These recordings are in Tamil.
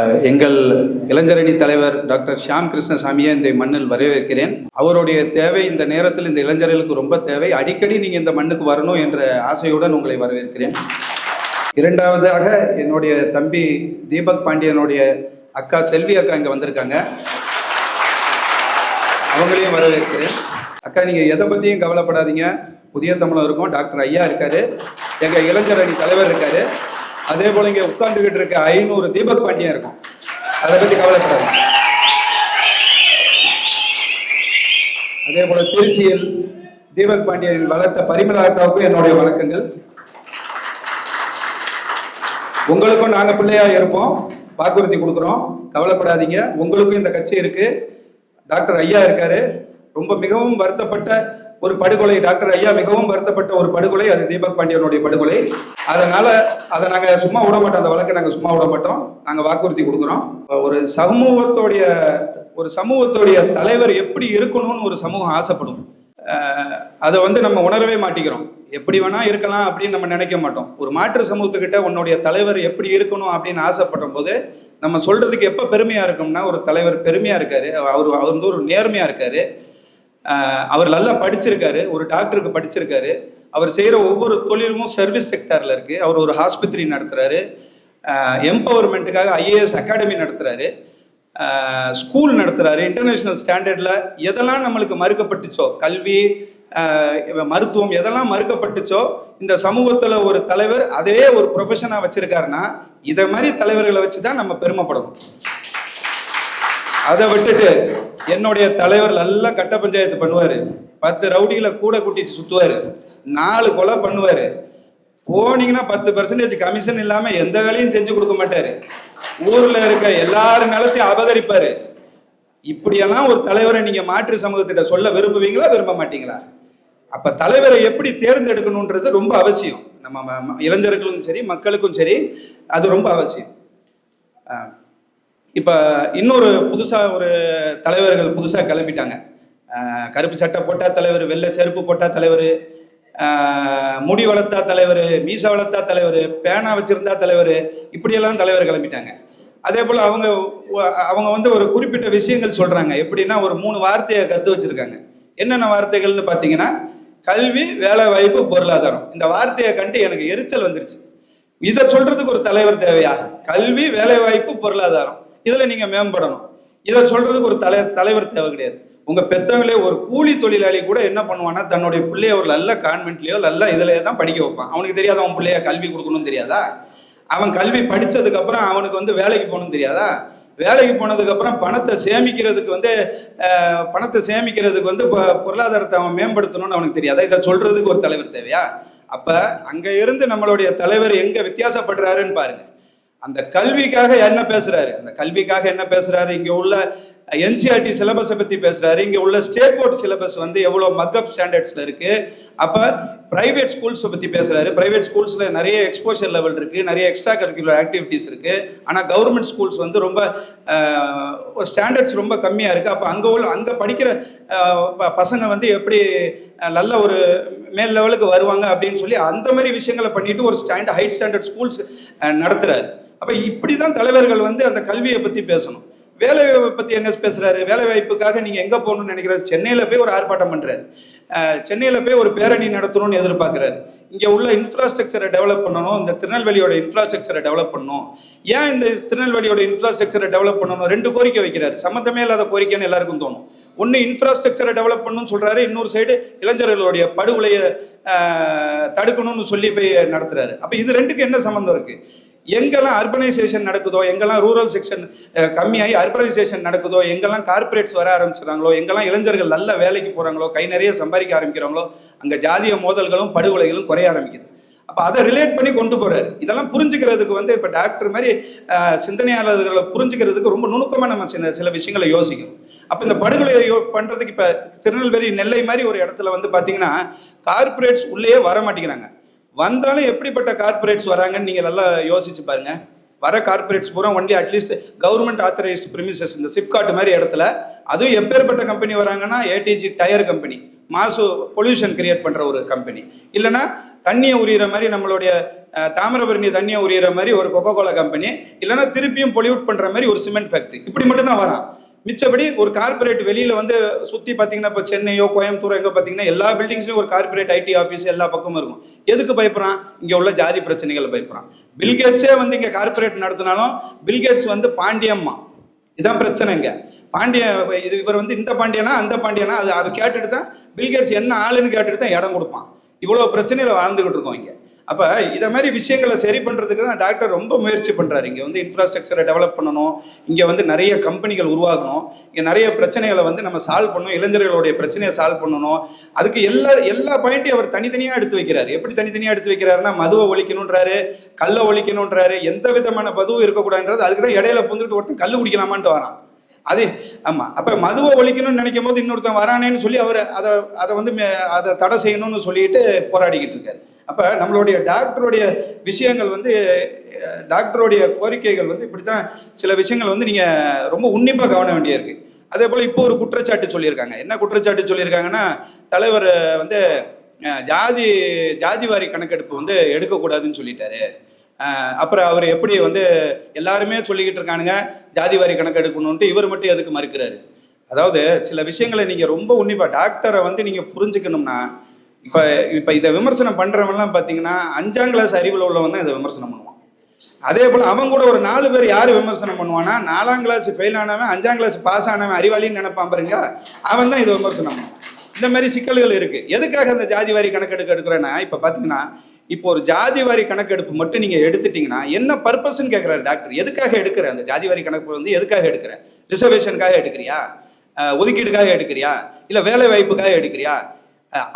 எங்கள் இளைஞரணி தலைவர் டாக்டர் ஷியாம் கிருஷ்ணசாமியை இந்த மண்ணில் வரவேற்கிறேன். அவருடைய தேவை இந்த நேரத்தில் இந்த இளைஞர்களுக்கு ரொம்ப தேவை. அடிக்கடி நீங்கள் இந்த மண்ணுக்கு வரணும் என்ற ஆசையுடன் உங்களை வரவேற்கிறேன். இரண்டாவதாக என்னுடைய தம்பி தீபக் பாண்டியனுடைய அக்கா செல்வி அக்கா இங்கே வந்திருக்காங்க. அவங்களையும் வரவேற்கிறேன். அக்கா நீங்கள் எதை பற்றியும் கவலைப்படாதீங்க. புதிய தமிழம் இருக்கும். டாக்டர் ஐயா இருக்காரு. எங்கள் இளைஞரணி தலைவர் இருக்காரு. அதே போல் இங்கே உட்கார்ந்துகிட்டு இருக்க ஐநூறு தீபக் பாண்டியன் இருக்கும். அதை பற்றி கவலைப்படாதீங்க. அதே போல் திருச்சியில் தீபக் பாண்டியனின் வளர்த்த பரிமளா அக்காவுக்கும் என்னுடைய வணக்கங்கள். உங்களுக்கும் நாங்கள் பிள்ளையா இருப்போம். வாக்குறுதி கொடுக்குறோம். கவலைப்படாதீங்க. உங்களுக்கும் இந்த கட்சி இருக்கு. டாக்டர் ஐயா இருக்காரு. ரொம்ப மிகவும் வருத்தப்பட்ட ஒரு படுகொலை. டாக்டர் ஐயா மிகவும் வருத்தப்பட்ட ஒரு படுகொலை. அது தீபக் பாண்டியனுடைய படுகொலை. அதனால அதை நாங்கள் சும்மா விட மாட்டோம். அந்த வழக்கை நாங்கள் சும்மா விட மாட்டோம். நாங்கள் வாக்குறுதி கொடுக்குறோம். ஒரு சமூகத்தோடைய ஒரு சமூகத்தோடைய தலைவர் எப்படி இருக்கணும்னு ஒரு சமூகம் ஆசைப்படும். அதை வந்து நம்ம உணரவே மாட்டிக்கிறோம் எப்படி வேணா இருக்கலாம் அப்படின்னு நம்ம நினைக்க மாட்டோம். ஒரு மாற்று சமூகத்துக்கிட்ட உன்னுடைய தலைவர் எப்படி இருக்கணும் அப்படின்னு ஆசைப்படும் போது நம்ம சொல்றதுக்கு எப்போ பெருமையா இருக்கும்னா ஒரு தலைவர் பெருமையா இருக்காரு. அவர் அவர் வந்து ஒரு நேர்மையா இருக்காரு. அவர் நல்லா படிச்சிருக்காரு. ஒரு டாக்டருக்கு படிச்சிருக்காரு. அவர் செய்கிற ஒவ்வொரு தொழிலும் சர்வீஸ் செக்டாரில் இருக்குது அவர் ஒரு ஆஸ்பத்திரி நடத்துகிறாரு எம்பவர்மெண்ட்டுக்காக ஐஏஎஸ் அகாடமி நடத்துகிறாரு ஸ்கூல் நடத்துகிறாரு இன்டர்நேஷ்னல் ஸ்டாண்டர்டில் எதெல்லாம் நம்மளுக்கு மறுக்கப்பட்டுச்சோ கல்வி மருத்துவம் எதெல்லாம் மறுக்கப்பட்டுச்சோ இந்த சமூகத்தில் ஒரு தலைவர் அதே ஒரு ப்ரொஃபஷனாக வச்சுருக்காருன்னா இதை மாதிரி தலைவர்களை வச்சு தான் நம்ம பெருமைப்படணும். அதை விட்டுட்டு என்னுடைய தலைவர் நல்லா கட்ட பஞ்சாயத்து பண்ணுவார். பத்து ரவுடிகளை கூட கூட்டிட்டு சுற்றுவார் நாலு கொலை பண்ணுவார். போனீங்கன்னா பத்து பர்சன்டேஜ் கமிஷன் இல்லாமல் எந்த வேலையும் செஞ்சு கொடுக்க மாட்டார். ஊரில் இருக்க எல்லாரும் நிலத்தையும் அபகரிப்பார். இப்படியெல்லாம் ஒரு தலைவரை நீங்கள் மாற்று சமூகத்திட்ட சொல்ல விரும்புவீங்களா விரும்ப மாட்டீங்களா? அப்போ தலைவரை எப்படி தேர்ந்தெடுக்கணுன்றது ரொம்ப அவசியம். நம்ம ம- இளைஞர்களுக்கும் சரி மக்களுக்கும் சரி அது ரொம்ப அவசியம். ஆஹ் இப்போ இன்னொரு புதுசாக ஒரு தலைவர்கள் புதுசாக கிளம்பிட்டாங்க. கருப்பு சட்டை போட்டால் தலைவர் வெள்ளை செருப்பு போட்டால் தலைவர் முடி வளர்த்தா தலைவர் மீச வளர்த்தா தலைவர் பேனா வச்சிருந்தா தலைவர் இப்படியெல்லாம் தலைவர் கிளம்பிட்டாங்க. அதே போல் அவங்க அவங்க வந்து ஒரு குறிப்பிட்ட விஷயங்கள் சொல்கிறாங்க எப்படின்னா ஒரு மூணு வார்த்தையை கற்று வச்சுருக்காங்க. என்னென்ன வார்த்தைகள்னு பார்த்தீங்கன்னா கல்வி வேலை வாய்ப்பு பொருளாதாரம். இந்த வார்த்தையை கண்டு எனக்கு எரிச்சல் வந்துருச்சு. இதை சொல்கிறதுக்கு ஒரு தலைவர் தேவையா? கல்வி வேலை வாய்ப்பு பொருளாதாரம். இதில் நீங்கள் மேம்படணும். இதை சொல்றதுக்கு ஒரு தலை தலைவர் தேவை கிடையாது. உங்கள் பெத்தவங்களே ஒரு கூலி தொழிலாளி கூட என்ன பண்ணுவான்னா தன்னுடைய பிள்ளைய ஒரு நல்ல கான்வென்ட்லேயோ நல்ல இதுலயே தான் படிக்க வைப்பான். அவனுக்கு தெரியாத அவன் பிள்ளைய கல்வி கொடுக்கணும்னு தெரியாதா? அவன் கல்வி படித்ததுக்கப்புறம் அவனுக்கு வந்து வேலைக்கு போகணும் தெரியாதா? வேலைக்கு போனதுக்கப்புறம் பணத்தை சேமிக்கிறதுக்கு வந்து பணத்தை சேமிக்கிறதுக்கு வந்து இப்போ பொருளாதாரத்தை அவன் மேம்படுத்தணும்னு அவனுக்கு தெரியாதா? இதை சொல்றதுக்கு ஒரு தலைவர் தேவையா? அப்போ அங்கே இருந்து நம்மளுடைய தலைவர் எங்கே வித்தியாசப்படுறாருன்னு பாருங்கள் அந்த கல்விக்காக என்ன பேசுறாரு? அந்த கல்விக்காக என்ன பேசுறாரு? இங்க உள்ள என்சிஆர்டி சிலபஸை பத்தி பேசுறாரு. இங்க உள்ள ஸ்டேட் போர்ட் சிலபஸ் வந்து எவ்வளவு மக்கப் ஸ்டாண்டர்ட்ஸ்ல இருக்கு? அப்ப பிரைவேட் ஸ்கூல்ஸை பத்தி பேசுறாரு. பிரைவேட் ஸ்கூல்ஸ்ல நிறைய எக்ஸ்போஷர் லெவல் இருக்கு. நிறைய எக்ஸ்ட்ரா கரிக்குலர் ஆக்டிவிட்டிஸ் இருக்கு. ஆனா கவர்மெண்ட் ஸ்கூல்ஸ் வந்து ரொம்ப ஸ்டாண்டர்ட்ஸ் ரொம்ப கம்மியா இருக்கு. அப்ப அங்க உள்ள அங்க படிக்கிற ப- பசங்க வந்து எப்படி நல்ல ஒரு மேல் லெவலுக்கு வருவாங்க அப்படின்னு சொல்லி அந்த மாதிரி விஷயங்களை பண்ணிட்டு ஒரு ஸ்டாண்ட் ஹை ஸ்டாண்டர்ட் ஸ்கூல்ஸ் நடத்துறாரு. அப்போ இப்படி தான் தலைவர்கள் வந்து அந்த கல்வியை பற்றி பேசணும். வேலை பற்றி என்ன பேசுகிறாரு வேலை வாய்ப்புக்காக நீங்கள் எங்கே போகணும்னு நினைக்கிறாரு? சென்னையில் போய் ஒரு ஆர்ப்பாட்டம் பண்ணுறாரு சென்னையில் போய் ஒரு பேரணி நடத்தணும்னு எதிர்பார்க்குறாரு. இங்கே உள்ள இன்ஃப்ராஸ்ட்ரக்சரை டெவலப் பண்ணணும். இந்த திருநெல்வேலியோட இன்ஃப்ராஸ்ட்ரக்சரை டெவலப் பண்ணணும். ஏன் இந்த திருநெல்வேலியோட இன்ஃப்ராஸ்ட்ரக்சரை டெவலப் பண்ணணும் ரெண்டு கோரிக்கை வைக்கிறாரு. சம்மந்தமே இல்லாத கோரிக்கைன்னு எல்லாருக்கும் தோணும். ஒன்று இன்ஃப்ராஸ்ட்ரக்சரை டெவலப் பண்ணணும்னு சொல்கிறாரு இன்னொரு சைடு இளைஞர்களுடைய படுகொலையை தடுக்கணும்னு சொல்லி போய் நடத்துகிறாரு அப்போ இது ரெண்டுக்கு என்ன சம்மந்தம் இருக்குது எங்கெல்லாம் அர்பனைசேஷன் நடக்குதோ எங்கெல்லாம் ரூரல் செக்ஷன் கம்மியாகி அர்பனைசேஷன் நடக்குதோ எங்கெல்லாம் கார்ப்பரேட்ஸ் வர ஆரம்பிச்சுறாங்களோ எங்கெல்லாம் இளைஞர்கள் நல்ல வேலைக்கு போகிறாங்களோ கை நிறைய சம்பாதிக்க ஆரம்பிக்கிறாங்களோ அங்கே ஜாதிய மோதல்களும் படுகொலைகளும் குறைய ஆரம்பிக்குது. அப்போ அதை ரிலேட் பண்ணி கொண்டு போகிறாரு இதெல்லாம் புரிஞ்சுக்கிறதுக்கு வந்து இப்போ டாக்டர் மாதிரி சிந்தனையாளர்களை புரிஞ்சுக்கிறதுக்கு ரொம்ப நுணுக்கமாக நம்ம சில சில விஷயங்களை யோசிக்கணும் அப்போ இந்த படுகொலையை யோ பண்ணுறதுக்கு இப்போ திருநெல்வேலி நெல்லை மாதிரி ஒரு இடத்துல வந்து பார்த்தீங்கன்னா கார்ப்பரேட்ஸ் உள்ளேயே வர மாட்டேங்கிறாங்க. வந்தாலும் எப்படிப்பட்ட கார்ப்பரேட்ஸ் வராங்கன்னு நீங்கள் நல்லா யோசிச்சு பாருங்க. வர கார்ப்பரேட்ஸ் பூரா only atleast government authorised premises இந்த சிப்காட் மாதிரி இடத்துல அதுவும் எப்பேற்பட்ட கம்பெனி வராங்கன்னா ஏடிஜி டயர் கம்பெனி மாசு பொல்யூஷன் கிரியேட் பண்ணுற ஒரு கம்பெனி இல்லைன்னா தண்ணியை உரியிற மாதிரி நம்மளுடைய தாமிரபரணி தண்ணியை உரியிற மாதிரி ஒரு கொக்கோ கோலா கம்பெனி இல்லைன்னா திருப்பியும் பொல்யூட் பண்ணுற மாதிரி ஒரு சிமெண்ட் ஃபேக்ட்ரி இப்படி மட்டும் தான் வரான். மிச்சபடி ஒரு கார்ப்பரேட் வெளியில வந்து சுத்தி பாத்தீங்கன்னா இப்போ சென்னையோ கோயம்புத்தூரோ எங்க பாத்தீங்கன்னா எல்லா பில்டிங்ஸ்லயும் ஒரு கார்ப்பரேட் ஐடி ஆஃபீஸ் எல்லா பக்கமும் இருக்கும். எதுக்கு பயப்படுறான்? இங்க உள்ள ஜாதி பிரச்சனைகள் பயப்படுறான். பில்கேட்ஸே வந்து இங்க கார்ப்பரேட் நடத்தினாலும் பில்கேட்ஸ் வந்து பாண்டியம்மா இதான் பிரச்சனைங்க பாண்டிய இது இவர் வந்து இந்த பாண்டியனா அந்த பாண்டியனா? அது அதை கேட்டுட்டு தான் பில்கேட்ஸ் என்ன ஆளுன்னு கேட்டுட்டு தான் இடம் கொடுப்பான். இவ்வளோ பிரச்சனையில வாழ்ந்துகிட்டு இருக்கோம் இங்கே. அப்போ இதை மாதிரி விஷயங்களை சரி பண்ணுறதுக்கு தான் டாக்டர் ரொம்ப முயற்சி பண்ணுறாரு இங்கே வந்து இன்ஃப்ராஸ்ட்ரக்சரை டெவலப் பண்ணணும். இங்கே வந்து நிறைய கம்பெனிகள் உருவாகணும். இங்கே நிறைய பிரச்சனைகளை வந்து நம்ம சால்வ் பண்ணணும். இளைஞர்களுடைய பிரச்சனையை சால்வ் பண்ணணும். அதுக்கு எல்லா எல்லா பாயிண்ட்டையும் அவர் தனித்தனியாக எடுத்து வைக்கிறாரு. எப்படி தனித்தனியாக எடுத்து வைக்கிறாருன்னா மதுவை ஒழிக்கணுன்றாரு கல்லை ஒழிக்கணுன்றாரு எந்த விதமான மதுவும் இருக்கக்கூடாதுன்றது அதுக்கு தான் இடையில புந்துட்டு ஒருத்தன் கல் குடிக்கலாமான்ட்டு வரான். அது ஆமாம் அப்போ மதுவை ஒழிக்கணும்னு நினைக்கும் போது இன்னொருத்தன் வரானேன்னு சொல்லி அவர் அதை அதை வந்து மே- அதை தடை செய்யணும்னு சொல்லிட்டு போராடிக்கிட்டு இருக்காரு. அப்போ நம்மளுடைய டாக்டருடைய விஷயங்கள் வந்து டாக்டருடைய கோரிக்கைகள் வந்து இப்படி தான் சில விஷயங்கள் வந்து நீங்கள் ரொம்ப உன்னிப்பாக கவன வேண்டியிருக்கு. அதே போல் இப்போ ஒரு குற்றச்சாட்டு சொல்லியிருக்காங்க. என்ன குற்றச்சாட்டு சொல்லியிருக்காங்கன்னா தலைவர் வந்து ஜாதி ஜாதி ஜாதிவாரி கணக்கெடுப்பு வந்து எடுக்கக்கூடாதுன்னு சொல்லிட்டாரு. அப்புறம் அவர் எப்படி வந்து எல்லாருமே சொல்லிக்கிட்டு இருக்கானுங்க ஜாதி வாரி கணக்கெடுக்கணுன்ட்டு இவர் மட்டும் எதுக்கு மறுக்கிறாரு? அதாவது சில விஷயங்களை நீங்கள் ரொம்ப உன்னிப்பாக டாக்டரை வந்து நீங்கள் புரிஞ்சுக்கணும்னா இப்போ இப்போ இதை விமர்சனம் பண்ணுறவன்லாம் பார்த்தீங்கன்னா அஞ்சாம் கிளாஸ் அறிவில் உள்ளவன் தான் இதை விமர்சனம் பண்ணுவான். அதே போல் அவன் கூட ஒரு நாலு பேர் யார் விமர்சனம் பண்ணுவானா நாலாம் கிளாஸ் ஃபெயில் ஆனவன் அஞ்சாம் கிளாஸ் பாஸ் ஆனவன் அறிவாளின்னு நினைப்பான் பாருங்க அவன் தான் இதை விமர்சனம் பண்ணுவான். இந்த மாதிரி சிக்கல்கள் இருக்குது எதுக்காக அந்த ஜாதி வாரி கணக்கெடுக்க எடுக்கிறேன்னா இப்போ பார்த்தீங்கன்னா இப்போ ஒரு ஜாதி வாரி கணக்கெடுப்பு மட்டும் நீங்கள் எடுத்துட்டீங்கன்னா என்ன பர்பஸ்ன்னு கேட்குறாரு டாக்டர் எதுக்காக எடுக்கிற? அந்த ஜாதி வாரி கணக்கு வந்து எதுக்காக எடுக்கிற? ரிசர்வேஷனுக்காக எடுக்கிறியா? ஒதுக்கீடுக்காக எடுக்கிறியா? இல்லை வேலை வாய்ப்புக்காக எடுக்கிறியா?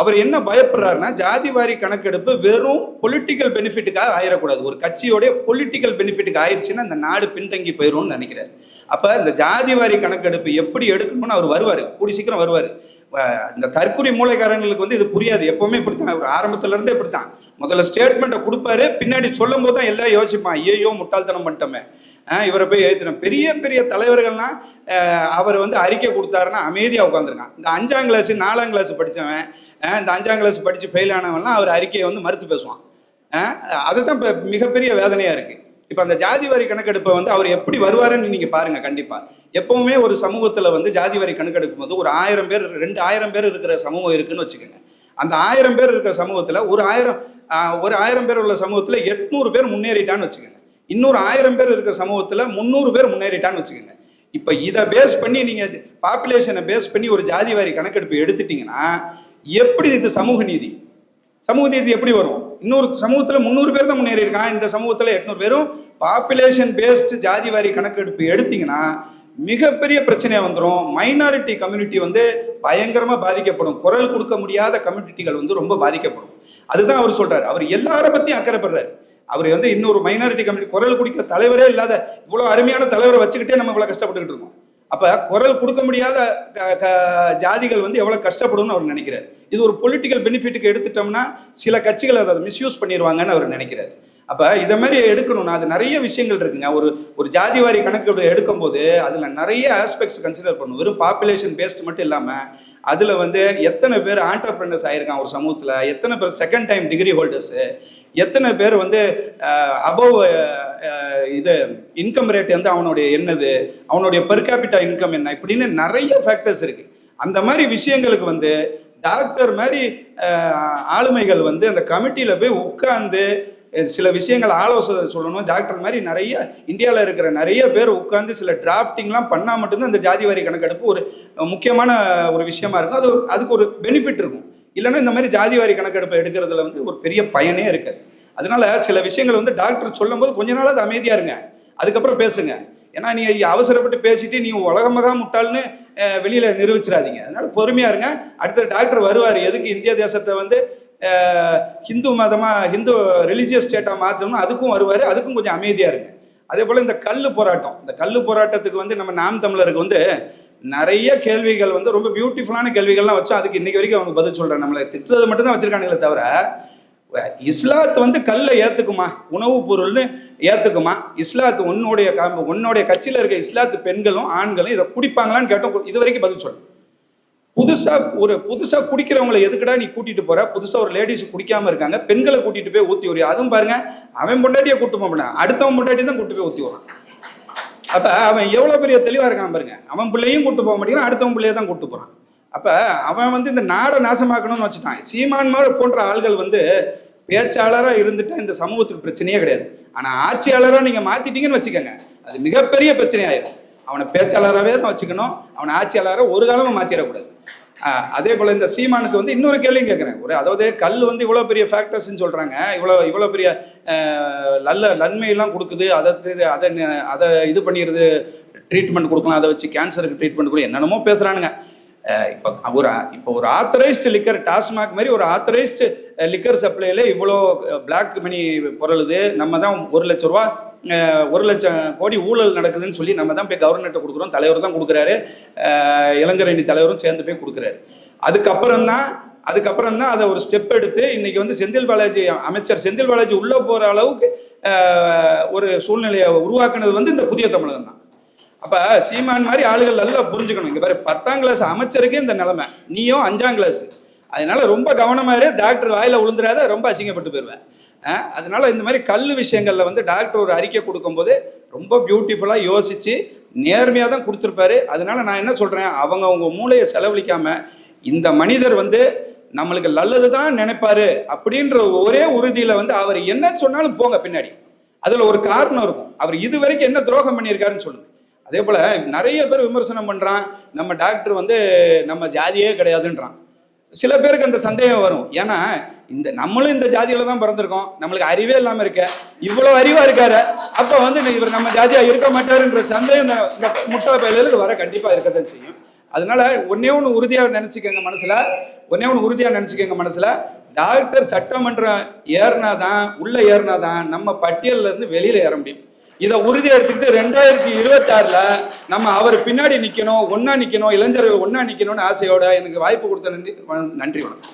அவர் என்ன பயப்படுறாருன்னா ஜாதி வாரி கணக்கெடுப்பு வெறும் பொலிட்டிக்கல் பெனிஃபிட்டுக்காக ஆயிடக்கூடாது ஒரு கட்சியோடைய பொலிட்டிக்கல் பெனிஃபிட்டுக்கு ஆயிடுச்சுன்னா அந்த நாடு பின்தங்கி போயிடும்னு நினைக்கிறாரு. அப்போ இந்த ஜாதி வாரி கணக்கெடுப்பு எப்படி எடுக்கணும்னு அவர் வருவார். கூடி சீக்கிரம் வருவார். இந்த தற்கொலை மூளைக்காரங்களுக்கு வந்து இது புரியாது. எப்பவுமே இப்படித்தான். அவர் ஆரம்பத்துலேருந்தே இப்படித்தான். முதல்ல ஸ்டேட்மெண்ட்டை கொடுப்பாரு. பின்னாடி சொல்லும் போது தான் எல்லாம் யோசிப்பான். ஐயோ முட்டாள்தனம் பண்ணிட்டோமே. இவரை போய் ஏற்றினோம் பெரிய பெரிய தலைவர்கள்லாம் அவர் வந்து அறிக்கை கொடுத்தாருன்னா அமைதியாக உட்காந்துருக்கான் இந்த அஞ்சாம் கிளாஸ் நாலாம் கிளாஸ் படித்தவன் இந்த அஞ்சாம் கிளாஸ் படித்து ஃபெயில் ஆனவன்லாம் அவர் அறிக்கையை வந்து மறுத்து பேசுவான். அதை அதுதான் இப்போ மிகப்பெரிய வேதனையாக இருக்குது இப்போ அந்த ஜாதி வரி கணக்கெடுப்பை வந்து அவர் எப்படி வருவாருன்னு நீங்கள் பாருங்கள் கண்டிப்பாக எப்பவுமே ஒரு சமூகத்தில் வந்து ஜாதி வரி கணக்கெடுக்கும் போது ஒரு ஆயிரம் பேர் ரெண்டு ஆயிரம் பேர் இருக்கிற சமூகம் இருக்குன்னு வச்சுக்கோங்க. அந்த ஆயிரம் பேர் இருக்கிற சமூகத்தில் ஒரு ஆயிரம் ஒரு ஆயிரம் பேர் உள்ள சமூகத்தில் எட்நூறு பேர் முன்னேறிட்டான்னு வச்சுக்கோங்க. இன்னொரு ஆயிரம் பேர் இருக்கிற சமூகத்தில் முந்நூறு பேர் முன்னேறிட்டான்னு வச்சுக்கோங்க. இப்போ இதை பேஸ் பண்ணி நீங்கள் பாப்புலேஷனை பேஸ் பண்ணி ஒரு ஜாதி வாரி கணக்கெடுப்பு எடுத்துட்டீங்கன்னா எப்படி இது சமூக நீதி? சமூக நீதி எப்படி வரும்? இன்னொரு சமூகத்தில் முந்நூறு பேர் தான் முன்னேறி இருக்கான் இந்த சமூகத்தில் எட்நூறு பேரும் பாப்புலேஷன் பேஸ்டு ஜாதி வாரி கணக்கெடுப்பு எடுத்தீங்கன்னா மிகப்பெரிய பிரச்சனையாக வந்துடும் மைனாரிட்டி கம்யூனிட்டி வந்து பயங்கரமாக பாதிக்கப்படும். குரல் கொடுக்க முடியாத கம்யூனிட்டிகள் வந்து ரொம்ப பாதிக்கப்படும். அதுதான் அவர் சொல்றாரு. அவர் எல்லாரை பற்றியும் அக்கறைப்படுறாரு. அவர் வந்து இன்னொரு மைனாரிட்டி கமிட்டி குரல் குடிக்க தலைவரே இல்லாத இவ்வளோ அருமையான தலைவரை வச்சுக்கிட்டே நம்ம இவ்வளோ கஷ்டப்பட்டுக்கிட்டு இருக்கோம். அப்போ குரல் கொடுக்க முடியாத க- க- ஜாதிகள் வந்து எவ்வளோ கஷ்டப்படும்னு அவர் நினைக்கிறார். இது ஒரு பொலிட்டிக்கல் பெனிஃபிட்டுக்கு எடுத்துட்டோம்னா சில கட்சிகள் அதை மிஸ்யூஸ் பண்ணிடுவாங்கன்னு அவர் நினைக்கிறார். அப்போ இதை மாதிரி எடுக்கணும்னா அது நிறைய விஷயங்கள் இருக்குங்க. ஒரு ஒரு ஜாதி வாரி கணக்கு எடுக்கும்போது அதில் நிறைய ஆஸ்பெக்ட்ஸ் கன்சிடர் பண்ணும் வெறும் பாப்புலேஷன் பேஸ்ட் மட்டும் இல்லாமல் அதில் வந்து எத்தனை பேர் ஆண்டர்பிரினர்ஸ் ஆயிருக்கான் ஒரு சமூகத்தில் எத்தனை பேர் செகண்ட் டைம் டிகிரி ஹோல்டர்ஸு எத்தனை பேர் வந்து அபவ் இது இன்கம் ரேட் வந்து அவனுடைய என்னது அவனுடைய பெர் கேபிட்டா இன்கம் என்ன இப்படின்னு நிறைய ஃபேக்டர்ஸ் இருக்கு. அந்த மாதிரி விஷயங்களுக்கு வந்து டாக்டர் மாதிரி ஆளுமைகள் வந்து அந்த கமிட்டியில் போய் உட்கார்ந்து சில விஷயங்கள் ஆலோசனை சொல்லணும். டாக்டர் மாதிரி நிறைய இந்தியாவில் இருக்கிற நிறைய பேர் உட்காந்து சில டிராஃப்டிங்லாம் பண்ணால் மட்டும்தான் அந்த ஜாதி வாரி கணக்கெடுப்பு ஒரு முக்கியமான ஒரு விஷயமா இருக்கும். அது அதுக்கு ஒரு பெனிஃபிட் இருக்கும். இல்லைன்னா இந்த மாதிரி ஜாதி வாரி கணக்கெடுப்பு எடுக்கிறதுல வந்து ஒரு பெரிய பயனே இருக்காது. அதனால சில விஷயங்கள் வந்து டாக்டர் சொல்லும்போது கொஞ்ச நாளாவது அமைதியாக இருங்க. அதுக்கப்புறம் பேசுங்க. ஏன்னா நீ அவசரப்பட்டு பேசிட்டு நீ உலகமகா முட்டாள்னு வெளியில் நிரூபிச்சிடாதீங்க. அதனால பொறுமையாக இருங்க. அடுத்த டாக்டர் வருவார். எதுக்கு இந்திய தேசத்தை வந்து ஹிந்து மதமாக ஹிந்து ரிலீஜியஸ் ஸ்டேட்டாக மாற்றணும்னா அதுக்கும் வருவார். அதுக்கும் கொஞ்சம் அமைதியாக இருங்க. அதே போல் இந்த கல் போராட்டம். இந்த கல் போராட்டத்துக்கு வந்து நம்ம நாம் தமிழருக்கு வந்து நிறைய கேள்விகள் வந்து ரொம்ப பியூட்டிஃபுல்லான கேள்விகள்லாம் வச்சு அதுக்கு இன்னைக்கு வரைக்கும் அவங்க பதில் சொல்கிறேன் நம்மளை திட்டுறது மட்டும் தான் வச்சிருக்கானுங்களே தவிர இஸ்லாத் வந்து கல்லை ஏற்றுக்குமா உணவுப் பொருள்னு ஏற்றுக்குமா இஸ்லாத் உன்னுடைய கா- உன்னுடைய கட்சியில் இருக்க இஸ்லாத்து பெண்களும் ஆண்களும் இதை குடிப்பாங்களான்னு கேட்டோம் இது வரைக்கும் பதில் சொல்லு புதுசாக ஒரு புதுசாக குடிக்கிறவங்களை எதுக்குடா நீ கூட்டிகிட்டு போகிற புதுசாக ஒரு லேடிஸ் குடிக்காமல் இருக்காங்க. பெண்களை கூட்டிகிட்டு போய் ஊற்றி விடுறியா அதுவும் பாருங்கள் அவன் பொண்டாட்டியை கூட்டு போக அடுத்தவன் பொண்டாட்டி தான் கூட்டு போய் ஊற்றி விடுறான். அப்போ அவன் எவ்வளோ பெரிய தெளிவாக இருக்கான் பாருங்க. அவன் பிள்ளையும் கூட்டு போக மாட்டேங்கிறான் அடுத்தவன் பிள்ளைய தான் கூட்டு போகிறான் அப்போ அவன் வந்து இந்த நாடை நாசமாக்கணும்னு வச்சுட்டான். சீமான் மாதிரி போன்ற ஆள்கள் வந்து பேச்சாளராக இருந்துட்டு இந்த சமூகத்துக்கு பிரச்சனையே கிடையாது. ஆனால் ஆட்சியாளராக நீங்கள் மாற்றிட்டீங்கன்னு வச்சுக்கோங்க. அது மிகப்பெரிய பிரச்சனையாயிரும். அவனை பேச்சாளராகவே தான் வச்சுக்கணும். அவனை ஆட்சியாளராக ஒரு காலமும் மாற்றிடக்கூடாது அதே போல் இந்த சீமானுக்கு வந்து இன்னொரு கேள்வியும் கேட்குறேன் ஒரு அதாவது கல் வந்து இவ்வளோ பெரிய ஃபேக்டர்ஸ்னு சொல்கிறாங்க இவ்வளோ இவ்வளோ பெரிய நல்ல நன்மையெல்லாம் கொடுக்குது. அதை இது- அதை அதை இது பண்ணிடுது. ட்ரீட்மெண்ட் கொடுக்கலாம். அதை வச்சு கேன்சருக்கு ட்ரீட்மெண்ட் கொடுக்க என்னென்னமோ பேசுகிறானுங்க இப்போ ஒரு இப்போ ஒரு ஆத்தரைஸ்டு லிக்கர் டாஸ்மாக் மாதிரி ஒரு ஆத்தரைஸ்டு லிக்கர் சப்ளையில் இவ்வளோ பிளாக் மணி பொருளுது. நம்ம தான் ஒரு லட்ச ரூபா ஒரு லட்சம் கோடி ஊழல் நடக்குதுன்னு சொல்லி நம்ம தான் போய் கவர்மெண்ட்டை கொடுக்குறோம். தலைவர் தான் கொடுக்குறாரு. இளைஞர் இளைஞரணி தலைவரும் சேர்ந்து போய் கொடுக்குறாரு. அதுக்கப்புறம் தான் அதுக்கப்புறம் தான் அதை ஒரு ஸ்டெப் எடுத்து இன்னைக்கு வந்து செந்தில் பாலாஜி அமைச்சர் செந்தில் பாலாஜி உள்ளே போகிற அளவுக்கு ஒரு சூழ்நிலையை உருவாக்குனது வந்து இந்த புதிய தமிழகம் தான். அப்போ சீமான் மாதிரி ஆளுகள் நல்லா புரிஞ்சுக்கணும். இங்கே பாரு பத்தாம் கிளாஸ் அமைச்சருக்கே இந்த நிலமை. நீயும் அஞ்சாம் கிளாஸ் அதனால ரொம்ப கவனமாக இரு. டாக்டர் வாயில் விழுந்துடாத ரொம்ப அசிங்கப்பட்டு போயிடுவேன் அதனால இந்த மாதிரி கல் விஷயங்களில் வந்து டாக்டர் ஒரு அறிக்கை கொடுக்கும்போது ரொம்ப பியூட்டிஃபுல்லாக யோசித்து நேர்மையாக தான் கொடுத்துருப்பாரு. அதனால நான் என்ன சொல்கிறேன் அவங்க அவங்க மூளையை செலவழிக்காமல் இந்த மனிதர் வந்து நம்மளுக்கு நல்லது தான் நினைப்பாரு அப்படின்ற ஒரே உறுதியில வந்து அவர் என்ன சொன்னாலும் போங்க பின்னாடி. அதுல ஒரு காரணம் இருக்கும். அவர் இது வரைக்கும் என்ன துரோகம் பண்ணியிருக்காருன்னு சொல்லுங்க. அதே போல நிறைய பேர் விமர்சனம் பண்றான். நம்ம டாக்டர் வந்து நம்ம ஜாதியே கிடையாதுன்றான். சில பேருக்கு அந்த சந்தேகம் வரும். ஏன்னா இந்த நம்மளும் இந்த ஜாதியில தான் பிறந்திருக்கோம். நம்மளுக்கு அறிவே இல்லாம இருக்க. இவ்வளவு அறிவா இருக்காரு. அப்ப வந்து இவர் நம்ம ஜாதியா இருக்க மாட்டாருன்ற சந்தேகம் இந்த- முட்டா பயிலுக்கு வர கண்டிப்பா இருக்கதான் செய்யும். அதனால ஒன்னே ஒன்று உறுதியாக நினைச்சுக்கோங்க மனசுல. ஒன்னே ஒன்று உறுதியாக நினச்சிக்கோங்க மனசில். டாக்டர் சட்டமன்றம் உள்ளே ஏறினா தான் நம்ம பட்டியல்ல இருந்து ஏற முடியும். இதை உறுதி எடுத்துக்கிட்டு ரெண்டாயிரத்தி இருபத்தாறில் நம்ம அவர் பின்னாடி நிற்கணும் ஒன்றா நிற்கணும் இளைஞர்கள் ஒன்றா நிற்கணும்னு ஆசையோட எனக்கு வாய்ப்பு கொடுத்த நன்றி நன்றி வணக்கம்.